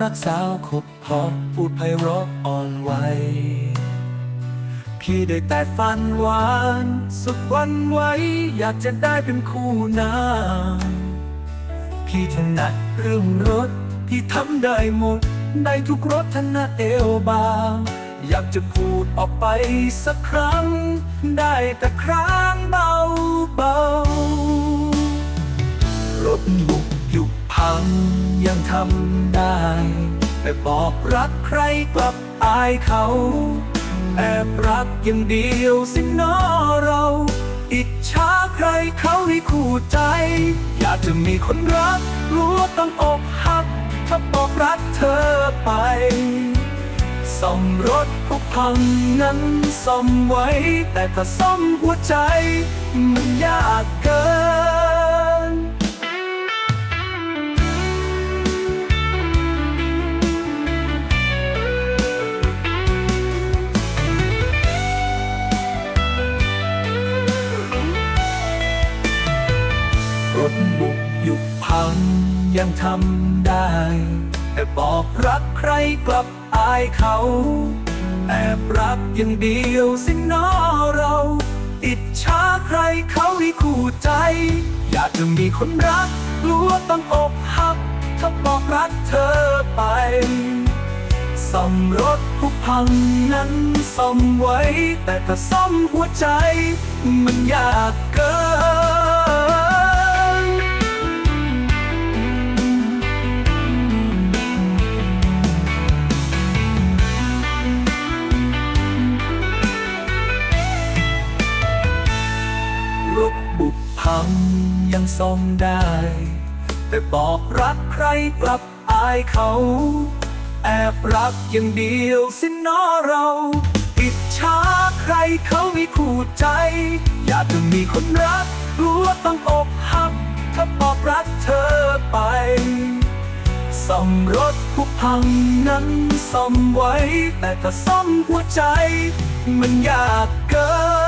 รักสาวคบพอพูดไพเราะอ่อนไหวพี่ได้แต่ฝันหวาน สุดวันไว้ อยากจะได้เป็นคู่นางพี่ถนัดเรื่องรถ พี่ทำได้หมดได้ทุกรถถนัดเอวบางอยากจะพูดออกไปสักครั้ง ได้แต่ครั้งเบาเบารถบุกหยุดพัง ยังทำได้ แต่บอกรักใครกลับอายเขา แอบรักอย่างเดียวสินะเรา อิจฉาใครเขาให้คู่ใจ อยากจะมีคนรัก รู้ว่าต้องอกหัก ถ้าบอกรักเธอไปซ่อมรถพวกพังนั้นซ่อมไว้ แต่ถ้าซ่อมหัวใจ มันยากเกิน ยุดพังยังทำได้ แต่บอกรักใครกลับอายเขาแอบรักอย่างเดียวสินะเรา อิจฉาใครเขาให้คู่ใจ อยากจะมีคนรักกลัวต้องอกหัก ถ้าบอกรักเธอไปซ่อมรถผู้พังนั้นซ่อมไว้ แต่ถ้าซ่อมหัวใจ มันยากเกิน ยังซ่อมได้ แต่บอกรักใครกลับอายเขา แอบรักอย่างเดียวสินะเราอิจฉาใครเขามีคู่ใจ อยากจะมีคนรักรู้ว่าต้องอกหักถ้าบอกรักเธอไปซ่อมรถผู้พังนั้นซ่อมไว้ แต่ถ้าซ่อมหัวใจ มันยากเกิน